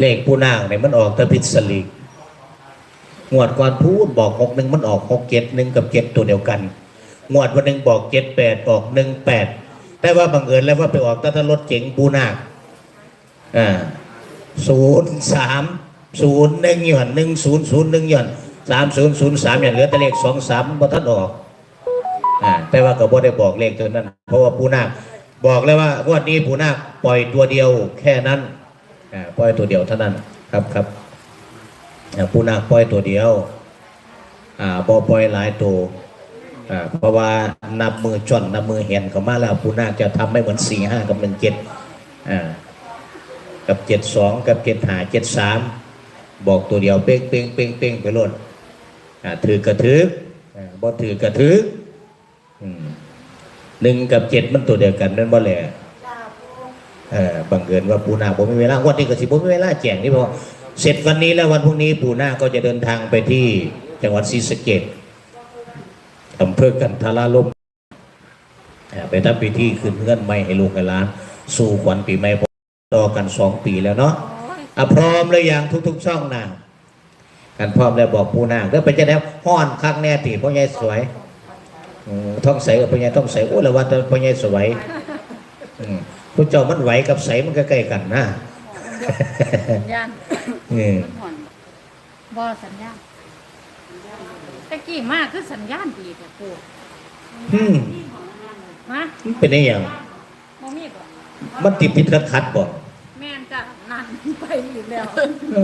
เลขผู้นางเนี่ยมันออกตะพิษลีกงวดก่อนพูดบอกหกหนึ่งมันออกหกเจ็ดหนึ่งกับเจ็ดตัวเดียวกันงวดวันหนึ่งบอกเจ็ดแปดออกหนึ่งแปดแต่ว่าบังเอิญแล้วว่าไปออกตะรถเจ๋งปูนาคอ่าศูนย์สามศูนย์หนึ่งหย่อนหนึ่งศูนย์ศูนย์หนึ่งหย่อนสามศูนย์ศูนย์สามหย่อนเหลือแต่เลขสองสามบ่ทันออกอ่าแต่ว่าก็บ่ได้บอกเลขตัวนั้น เพราะว่าปูนาค บอกเลยว่างวดนี้ปูนาคปล่อยตัวเดียวแค่นั้นปล่อยตัวเดียวเท่านั้นครับครับปูนาคปล่อยตัวเดียวอ่าบ่ปล่อยหลายตัวอ่าเพราะว่านับมือจอนนับมือเห็นเขามาแล้วปูนาคจะทำไม่เหมือนสี่ห้ากับหนึ่งเจ็ดอ่ากับเจ็ดสองกับเจ็ดหาเจ็ดสามบอกตัวเดียวเป้งเป้งเป้งเป้งไปลดอ่าถือกระถือบ่ถือกระถือ หนึ่งกับเจ็ดมันตัวเดียวกันนั่นบ่แหละเออบังเอิญว่าปูนาผมไมีเวลาวันนี้ก็สิผมไมีเวลาแจ้งนี่เพราะเสร็จวันนี้แล้ววันพรุ่งนี้ปูนาก็จะเดินทางไปที่จังหวัดศรีสะเกษอำเภอกันทาราลมไปทำพิธีขึ้นเงื่อนไม่ให้ลูกให้หลาน สู่ขวัญปีใหม่พอรอกันสองปีแล้วเนาะอะพร้อมเลยอย่างทุก ๆ ช่องนะกันพร้อมแล้วบอกปูนาคแล้วไปจะได้ห้อนคักแน่ตีเพ่อใหญ่สวย ท้องใสกับพ่อใหญ่ท้องใสโอ้แล้วว่าแต่พ่อใหญ่สวยอืมผู้เจ้ามันไหวกับใสมันก็ใกล้กันนะสัญญาณอืมบ่สัญญาณตะกี้มากคือสัญญาณดีแต่ปูอืมฮะมันเป็นได้ยังบ่มีบ่มันติดติดขัดขัดๆบ่แม่นจะนั่นไปอีกแล้วเอ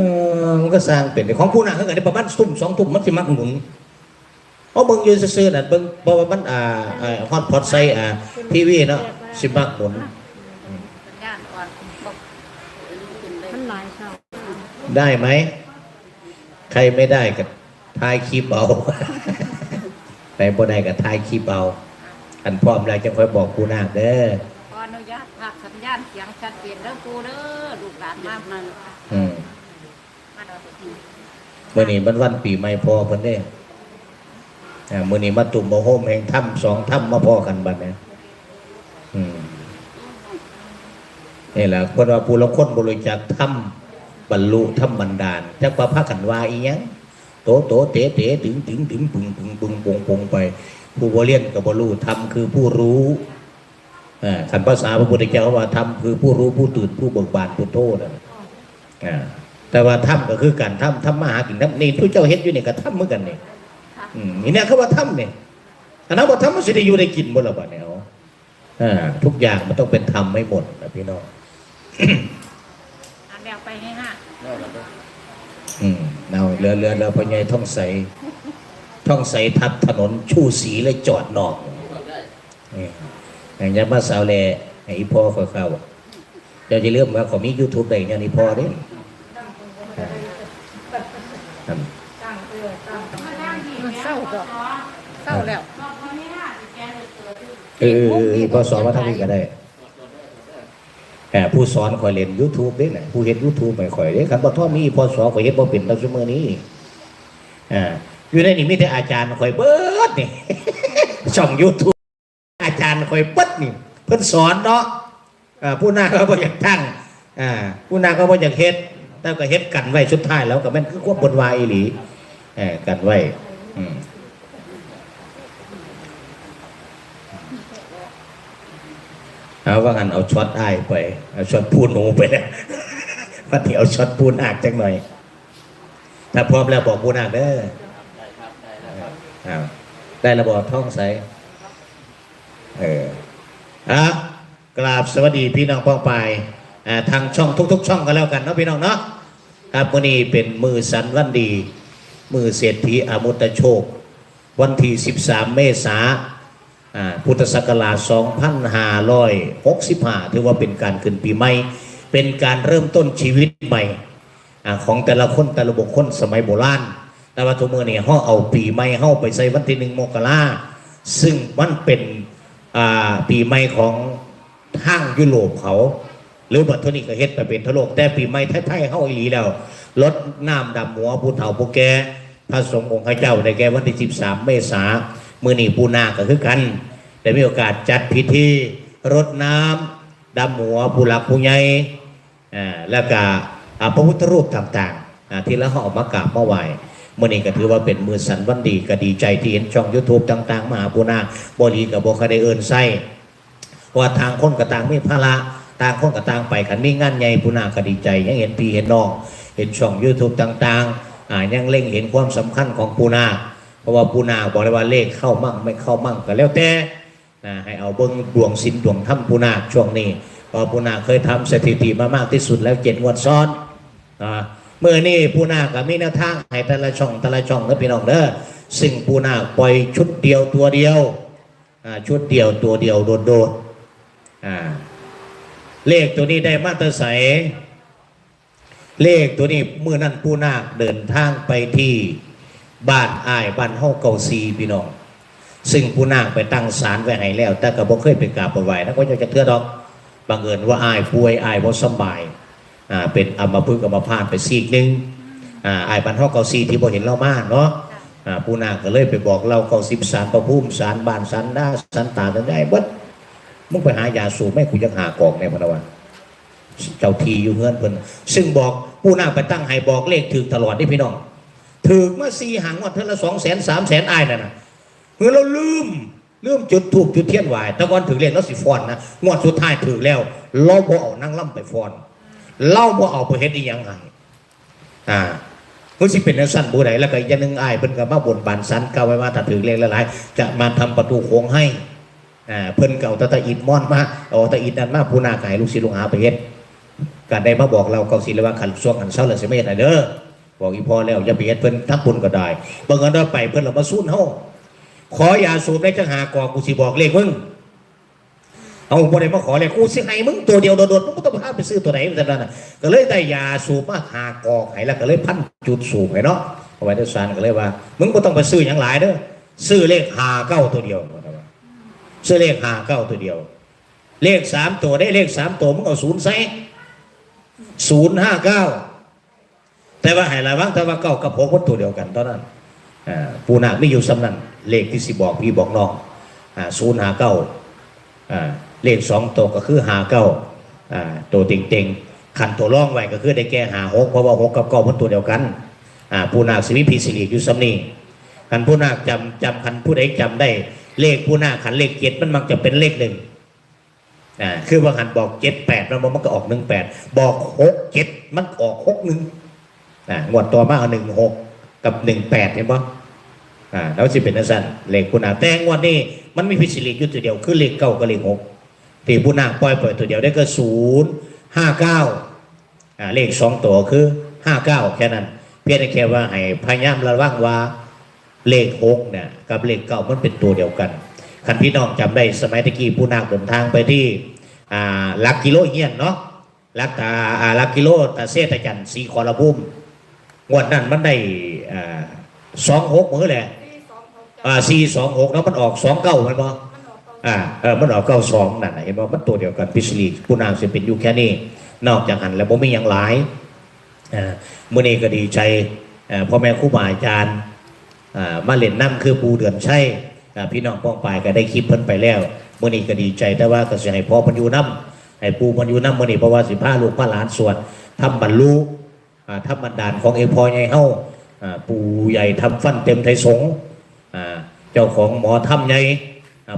อมันก็สร้างเป็นของผู้น่ะเขาเกิดประมาณทุ่มสองทุ่มมันสิมักหมุน เพราะเบิ่งอยู่ซื่อๆน่ะเบิ่งเพราะว่ามันอ่าอ่าฮอตพอตไซอ่าทีวีเนาะสิมักหมุนสัญญาณก่อนบอกมันหลายเท่าได้ไหม ใครไม่ได้ก็ทายคลิปเอาใครบ่ได้ก็ทายคลิปเอาอันพร้อมแล้วจะค่อยบอกผู้นาคเด้อขออนุญาตพักสัญญาณเสียงชัดเจนเด้อปูเด้อลูกหลานมากนั่นอืมมาเด้อมื้อนี้มันวันปีใหม่พอเพิ่นเด้อ่า มือนี้มาตุ่มบ่โฮมแห่งถ้ำสองถ้ำมาพ่อกันบัดนี้อืมนี่แหละคนว่าผู้ละคนบริจาคทำบรรลุทำบันดาลจักว่าพระกันว่าอีหยังโตโตเตเตถึงถึงถึงปึงปึงปึงปงปงไป ผู้บริเรียนกับบรู้ธรรมคือผู้รู้อ่าขันภาษาพระพุทธเจ้าว่าธรรมคือผู้รู้ผู้ตื่นผู้เบิกบานผู้โทษอ่าแต่ว่าธรรมก็คือการทำทำมหากินทำนี่ผู้เจ้าเฮ็ดอยู่นี่ก็ทำเหมือนกันนี่ อืมนี่เนี่ยเขาว่าทำเนี่ยอันนั้นว่าทำมันสิได้อยู่ได้กินบ่ละบ่เนี่ยเอาอ่าทุกอย่างมันต้องเป็นธรรมไม่หมดนะพี่น้องอันเดียวไปให้ห้าอืมเอาเรือเรือเรือพญายท่องใสท่องใสทับถนนชูสีและจอดนอกนี่อย่างนี้มาสาวแลให้อีพ่อคอยเข้าเดี๋ยวจะเริ่าลืมว่าเขามียูทูบได้อย่างนี้พ่อเด้ครับ เศร้าดอกเศร้าแล้วเออเออเออพอสอนมาทางนี้ก็ได้แหมผู้สอนคอยเล่นยูทูบเด้แหละผู้เห็นยูทูบไม่ค่อยเด้คันบ่ท่อมีพอสอนคอยเห็นบ่เป็นตั้งชั่วโมงนี้อ่าอยู่ในนี้มีแต่อาจารย์คอยเบิดนี่ช่องยูทูบอาจารย์คอยเบิดนี่เพิ่นสอนเนาะอ่าผู้หน้าก็บ่อยากทั้งอ่าผู้หน้าก็บ่อยากเฮ็ดแต่ก็เฮ็ดกันไว้สุดท้ายแล้วก็แม่นคือความบนวายอีหลีเออกันไว้อืม เอาว่างันเอาช็อตอ้ายไป เอาช็อตพูดหนูไปนะว่าที่เอาช็อตปูนอากจังหน่อย ถ้าพร้อมแล้วบอกปูนอากเด้อเอาได้ระบอกท่องใสเอออะกราบสวัสดีพี่น้องป้องปายทางช่องทุก ๆ ช่องกันแล้วกันเนาะพี่น้องเนาะครับวันนี้เป็นมือสันวันดี มือเศรษฐีอมุตโชค วันที่ 13 เมษาพุทธศักราช 2565 ถือว่าเป็นการขึ้นปีใหม่ เป็นการเริ่มต้นชีวิตใหม่ของแต่ละคนแต่ละบุคคลสมัยโบราณ แต่ว่าทุกเมื่อนี่เฮาเอาปีใหม่เฮาไปใส่วันที่หนึ่งมกราซึ่งมันเป็นปีใหม่ของทางยุโรปเขา หรือบัดทานี้ก็เฮ็ดไปเป็นทะโลกแต่ปีใหม่ไทยๆเฮาอีหลีแล้ว ลดน้ำดำหัวผู้เฒ่าผู้แก่พระสงฆ์องค์ข้าเจ้าในแก่วันที่ 13 เมษามือนีปูนาก็คือกันได้มีโอกาสจัดพิธีรดน้ำดำหัวผู้หลักผู้ใหญ่แล้วก็อ่าพระพุทธรูปต่างๆที่เราเอมากราบมาไหว้เมื่อนี้ก็ถือว่าเป็นมือสันวันดีก็ดีใจที่เห็นช่อง YouTube ต่าง ๆ มหาปูนาบรีกับบคได้เอินไส้ว่าทางคนกับต่างไมีภาระต่างคนกับต่างไปขันมีงานใหญ่ปูนาก็ดีใจยังเห็นพี่เห็นน้อง เห็นช่อง YouTube ต่างๆอ่ายังเล็งเห็นความสำคัญของปูนา เพราะว่าปูนาบอกเลยว่าเลขเข้ามั่งไม่เข้ามั่งก็แล้วแต่ให้เอาเบิ้งดวงสินดวงถ้ำปูนาช่วงนี้เพราะปูนาเคยทำสถิติมามากที่สุดแล้วเจ็ดงวดซ้อนอ่าเมื่อนี้ปูนาก็มีแนวทางให้แต่ละช่องแต่ละช่องนะพี่น้องเด้อซึ่งปูนาปล่อยชุดเดียวตัวเดียวอ่าชุดเดียวตัวเดียวโดดๆอ่าเลขตัวนี้ได้มาตรใส เลขตัวนี้เมื่อนั้นผู้นาคเดินทางไปที่บ้านอ้ายบ้านเฮาเกาซีพี่น้องซึ่งผู้นาคไปตั้งศาลไว้ให้แล้ว แต่ก็บ่เคยไปกราบไปไหว้นะก็จะเทื่อดอกบังเอิญว่าอ้ายป่วยอ้ายบ่สบายอ่าเป็นอัมพฤกษ์อัมพาตไปซีกนึงอ่าอ้ายบ้านเฮาเกาซีที่บ่เห็นเรามาเนาะอ่าผู้นาคก็เลยไปบอกเราเกาสิบสารประภูมิสารบ้านสารดาสารตาตั้งได้เบิดมึงไปหายาสูบไม่กูยังหากองในพะนะวัน เจ้าทีอยู่เงื่อนเพิ่นซึ่งบอกผู้นาไปตั้งให้บอกเลขถึงตลอดนี่พี่น้องถึงมาสี่หางว่าเท่าละสองแสนสามแสนไอ้นั่นนะเมื่อเราลืมลืมจุดถูกจุดเทียนไหวแต่ก่อนถึงเลขแล้วสิฟอนนะงวดสุดท้ายถึงแล้วเราบ่เอานั่งล่ำไปฟอนเราบ่เอาไปเฮ็ดอีหยังไงอ่ามันสิเป็นสั้นผู้ใดแล้วก็ย่างนึงอ้ายเพิ่นก็มาบนบานสันกล่าไว้ว่าถ้าถึงเลขหลายๆจะมาทำประตูโค้งให้อ่าเพิ่นเก่าตะตะอิดม่อนมาเอาตะอิดนั่นมาผู้นาขายลูกศิษย์ลูกหาไปเฮ็ด การได้มาบอกเราเกาศิลว่าขันช่วงขันเศร้าเลยสิไม่เฮ็ดให้เด้อบอกอีพอแล้วอย่าไปเฮ็ดเพิ่นทักบุญก็ได้บางเงินเราไปเพิ่นเรามาสู้เฮาขออย่าสูบได้จังหากอกูสิบอกเลขมึงเอาบ่ได้มาขอเลขกูสิให้มึงตัวเดียวโดดๆมึงบ่ต้องพาไปซื้อตัวไหนมันนั่นน่ะก็เลยได้ยาสูบมาหากอกให้แล้วก็เลยพันจุดสูบให้เนาะเอาไว้ในศาลก็เลยว่า มึงบ่ต้องไปซื้อหยังหลายเด้อซื้อเลขหาเก้าตัวเดียวซื้อเลขหาเก้าตัวเดียว เลขสามตัวได้เลขสามตัวมึงเอาศูนย์ใส่ ศูนย์ห้าเก้าแต่ว่าให้ระวังแต่ว่าเก้ากับหกมัตัวเดียวกันเท่านั้นปูนาคไม่อยู่สำนันเลขที่สิบอกพี่บอกน้องศูนย์ห้าเก้าเลขสองตัวก็คือห้าเก้าอ่าตัวเต็งๆขันตัวร่องไว้ก็คือได้แก่หาหกเพราะว่าหกกับเก้ามัตัวเดียวกันปูนาคสิวิพีสิริอยู่สำนีขันผู้นาคจำจำขันผู้ใดจำได้เลขผู้นาคขันเลขเจ็ดมันมักจะเป็นเลขหนึ่ง อ่าคือว่าขันบอกเจ็ดแปดแล้วมันก็ออกหนึ่งแปดบอกหกเจ็ดมันออกหกหนึ่งอ่างวดตัวมาเอาหนึ่งหกกับหนึ่งแปดเห็นปะอ่าแล้วสิเป็นนันสั้นเลขผู้นาแต่งวดนี้มันมีพิเศษเลขอยู่ตัวเดียวคือเลขเก้ากับเลขหกที่ผู้นาปล่อยปล่อยตัวเดียวได้ก็ศูนย์ห้าเก้าอ่าเลขสองตัวคือห้าเก้าแค่นั้น เพียงแต่แค่ว่าให้พยายามระวังว่าเลขหกเนี่ยกับเลขเก้ามันเป็นตัวเดียวกัน คันพี่น้องจำได้สมัยตะกี้ผู้นาคเดินทางไปที่ลักกิโลเฮียนเนาะลักตาลักกิโลตาเซตะจันสีคอระบุมงวดนั้นมันได้สองหกมือแหละสี่สองหกแล้วมันออกสองเก้ามันบ่อ่าเออมันออกเก้าสองนั่นเห็นบ่มันตัวเดียวกันพิสลีผู้นาคจะเป็นอยู่แค่นี้นอกจากหันแล้วบ่มีอย่างหลายมื้อนี้ก็ดีใจพ่อแม่ครูบาอาจารย์มาเล่นน้ำคือปูเดือนใช่ พี่น้องป้องปายก็ได้คลิปเพิ่นไปแล้วเมื่อนี้ก็ดีใจแต่ว่าก็สิให้พ่อมันอยู่น้ำให้ปูมันอยู่น้ำเมื่อนี้เพราะว่าสิพาลูกพาหลานสวดทำบรรลุอ่าทำบันดาลของเอพอใหญ่เฮาอ่าปูใหญ่ทำฟันเต็มไทยสงเจ้าของหมอทำใหญ่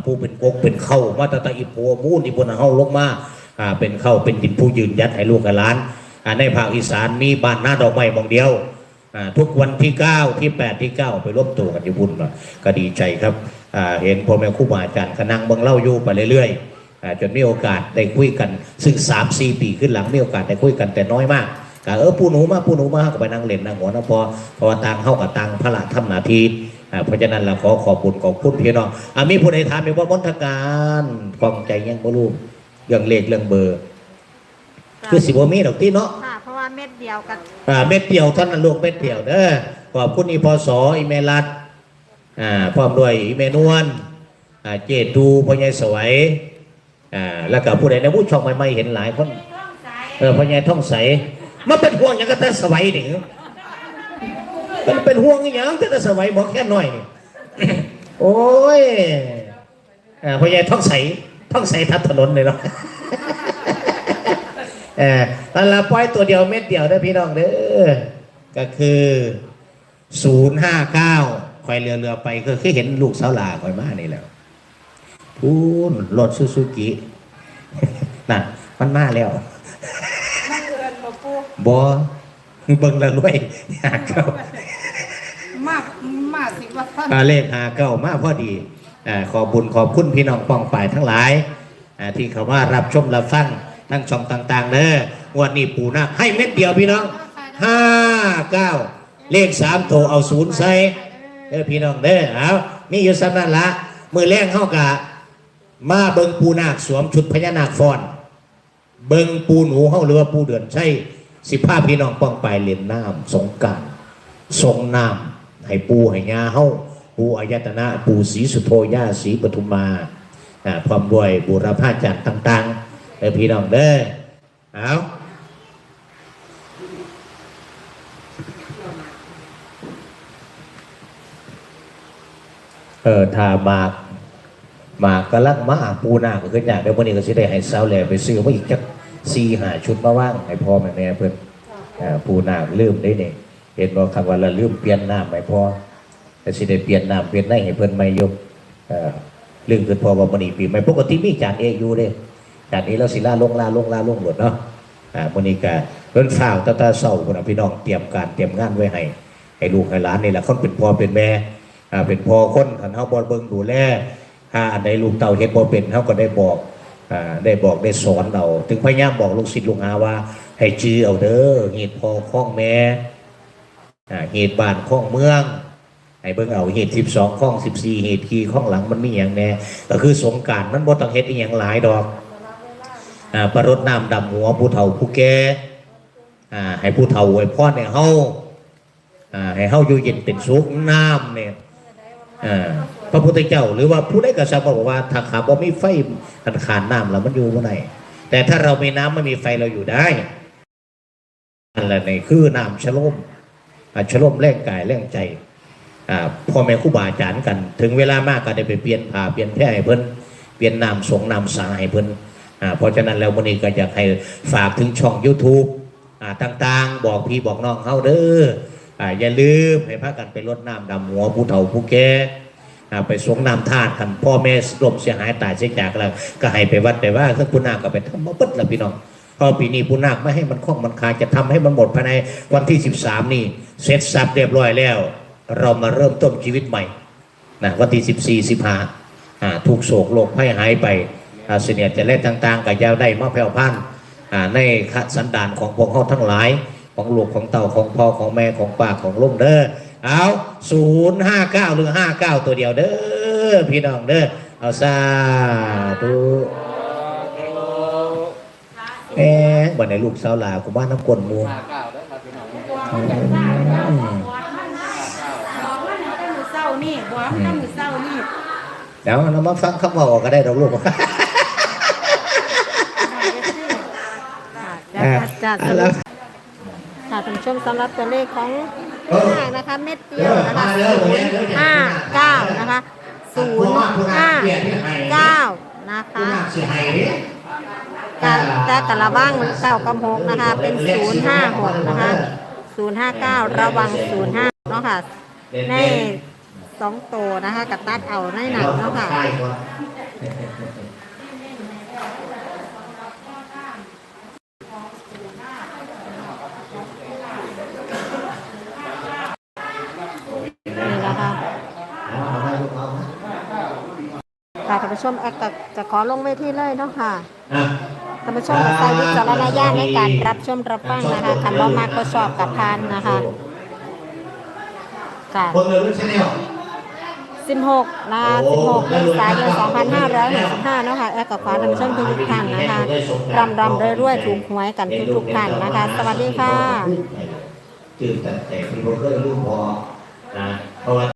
ผู้เป็นกกเป็นเข้ามาตตะอิโพมูนที่บนเฮาลงมาเป็นเข้าเป็นดินผู้ยืนยัดให้ลูกหลานในภาคอีสานมีบ้านหน้าดอกไม้บางเดียว ทุกวันที่ 9 ที่ 8 ที่ 9 ไปร่วมตัวกันอยู่บุญว่าก็ดีใจครับอ่าเห็นพ่อแม่ครูบาอาจารย์ก็นั่งเบิ่งเล่าอยู่ไปเรื่อยๆอ่าจนมีโอกาสได้คุยกัน ซึ่ง 3 4 ปีขึ้นหลังมีโอกาสได้คุยกันแต่น้อยมากก็เออผู้หนูมาผู้หนูมาก็ไปนั่งเล่นนั่งหัวนะพอเพราะว่าต่างเข้ากับต่างพระละทำหนาทีอ่าเพราะฉะนั้นเราขอขอบคุณขอบคุณพี่น้องอ่ามีผู้ใดถามมีว่ามนทการกองใจยังบ่รู้เรื่องเลขเรื่องเบอร์ คือสิบ่มีดอกที่เนาะค่ะเพราะ ว่าเม็ดเดียวกันอ่าเม็ดเดียวท่านลูกเม็ดเดียวเด้อขอบคุณอีพอสออีเมลัดอ่าพร้อมด้วยอีเมนวลอ่าเจตูพ่อใหญ่สวยอ่าแล้วก็ผู้ใดในผู้ช่องใหม่ๆเห็นหลายคนเออพ่อใหญ่ท่องใสมาเป็นห่วงอย่างก็แต่สวยนี่มันเป็นห่วงอย่างแต่แต่สวยบอกแค่น้อยนี่โอ้ยอ่าพ่อใหญ่ท่องใสท่องใสทับถนนเลยเนาะ เออนั่นละปล่อยตัวเดียวเม็ดเดียวเด้อพี่น้องเด้อก็คือศูนย์ห้าเก้าคอยเรือเรือไปก็คือเห็นลูกสาวหลาคอยมานี่แหล้วพูนรถซูซูกิน่ะ มันมาแล้วนั่งเรือนบ่ปูบอเบิ่งและรวยหาเก้ามากมากสิว่าท่านอ่าเลขหาเก้ามาพอดีอ่าขอบุญขอบคุณพี่น้องปองฝ่ายทั้งหลายอ่าที่เขาว่ารับชมรับฟัง ทั้งช่องต่างๆเด้องวันนี้ปูนาคให้เม็ดเดียวพี่น้องห้าเก้าเลขสามโถเอาศูนย์ใส่เด้อพี่น้องเด้อเอามีอยู่สำนันละมือแรงเข้ากะ มาเบิงปูนาคสวมชุดพญานาคฟอน เบิงปูหนูเฮาหรือว่าปูเดือนใช่สิบห้าพี่น้องป้องไปเล่นน้ำสงกรารสงน้ำให้ปูให้ยาเฮาปูอายตนะปูศรีสุโธย่าศรีปทุมมาอ่าพร้อมด้วยบุรพาจารย์ต่าง ๆ เด้อพี่น้องเด้อเอาเออถ้ามากหมากกะลักมาปูนาก็ขึ้นอยากเดี๋ยววันนี้ก็สิได้ให้สาวแหล่ไปซื้อมาอีกจักสี่หาชุดมาว่างให้พ่อแม่แม่เพิ่นอ่าปูนาลืมได้เนี่ยเห็นบอกคำว่าละลืมเปลี่ยนน้ำให้พ่อแต่สิได้เปลี่ยนน้ำเปลี่ยนได้ให้เพิ่นไม่ยกเอ่อเรื่องคือพอว่าวันนี้ปีใหม่ปกติมีจานเออยู่เด้ จานนี้เราสิลาลงล่าลงล่าลงหมดเนาะอ่าวันนี้ก็เพิ่นฝ่าวตาตาเศร้าคนพี่น้องเตรียมการเตรียมงานไว้ให้ให้ลูกให้หลานนี่แหละคนเป็นพ่อเป็นแม่อ่าเป็นพ่อคนคันเฮาบ่เบิ่งดูแลถ้าอันใดลูกเต่าเฮ็ดบ่เป็นเขาก็ได้บอกอ่าได้บอกได้สอนเรา ถึงพยายามบอกลูกศิษย์ลูกหาว่า ให้จื้อเอาเด้อเหตุพ่อข้องแม่อ่าเหตุบ้านข้องเมืองให้เบิ่งเอาเหตุ12ข้อง14เหตุขีข้องหลังมันมีอย่างแน่ก็คือสงการมันบ่ต้องเฮ็ดอีหยังหลายดอก ประรดน้ำดำหัวผู้เฒ่าผู้แก่อ่าให้ผู้เฒ่าอวยพรให้เฮาอ่าให้เฮาอยู่เย็นเป็นสุขน้ำเนี่ยอ่าพระพุทธเจ้า หรือว่าผู้ใดกระซับบอกว่าถ้าขาบ่มีไฟมันขาดน้ำแล้วมันอยู่บ่ได้แต่ถ้าเรามีน้ำไม่มีไฟเราอยู่ได้นั่นละนี่คือน้ำชโลมอ่าชโลมแรงกายแรงใจอ่าพ่อแม่ครูบาอาจารย์กัน ถึงเวลามากก็ได้ไปเปลี่ยนผ้าเปลี่ยนแพร่ให้เพิ่นเปลี่ยนน้ำสงน้ำสาให้เพิ่น เพราะฉะนั้นแล้ววันนี้ก็อยากให้ฝากถึงช่อง YouTube อ่าต่างๆ บอกพี่บอกน้องเฮาเด้ออ่าอย่าลืมให้พากันไปรดน้ำดำหัวผู้เฒ่าผู้แก่อ่าไปสวงน้ำทานกันพ่อแม่ลมเสียหายตายเสียจากแล้วก็ให้ไปวัดไปว่าเครื่องปุนาคก็ไปทำมาเปิดแล้วพี่น้องพอปีนี้ปุนาคไม่ให้มันคล่องมันคายจะทำให้มันหมดภายในวันที่ 13 นี่เสร็จสับเรียบร้อยแล้ว เรามาเริ่มต้นชีวิตใหม่นะวันที่ 14 15อ่าถูกโศกโลกภัยหายไป เสนียดจะเล่นต่างๆกับยาวได้มาแผ่วพันธุ์อ่าในขสันดานของพวกเขาทั้งหลาย ของลูกของเต่าของพ่อของแม่ของป้าของลุงเด้อเอาศูนย์ห้าเก้าหรือห้าเก้าตัวเดียวเด้อพี่น้องเด้อเอาซาธุแหมบ่ในลูกสาวหลากูบ้านน้ำกลนหมูห้าเก้าได้ครับพี่น้องอืมบอกว่าตั้งมือเศร้านี่บอกว่าตั้งมือเศร้านี่เดี๋ยวเรามาฟังคำเว่าก็ได้ดอกลูก จ้าจ้าอะแล้วค่ะท่านผู้ชมสำหรับตัวเลขของเออห้านะคะเม็ดเดียวนะคะเออมาเด้อมาเด้อห้าเก้านะคะศูนย์ห้าเก้านะผู้คะนักสิให้ดิกะแต่กะระว่างเก้ากับหกนะคะ เป็นศูนย์ห้าหกนะคะศูนย์ห้าเก้าระวังศูนย์ห้าเนาะค่ะในสองตัวนะคะกับตัดเอาในหนังเนาะค่ะ นี่นะคะ ค่ะท่านผู้ชมแอคจะจะขอลงเวทีเลยเนาะค่ะอะท่านผู้ชมใช้วิจารณญาณในการรับชมรับฟังนะคะคันบ่มากก็ชอบกับพานนะคะค่ะคนเดินรุ่นชาแนล16นะคะ16เมษายน2565เนาะค่ะแอคกับขอท่านผู้ชมทุกๆท่านนะคะรำรำรวยๆถูกหวยกันทุกๆท่านนะคะ สวัสดีค่ะ จืดแต่แต่ที่ผมเคยรู้พอนะเพราะว่า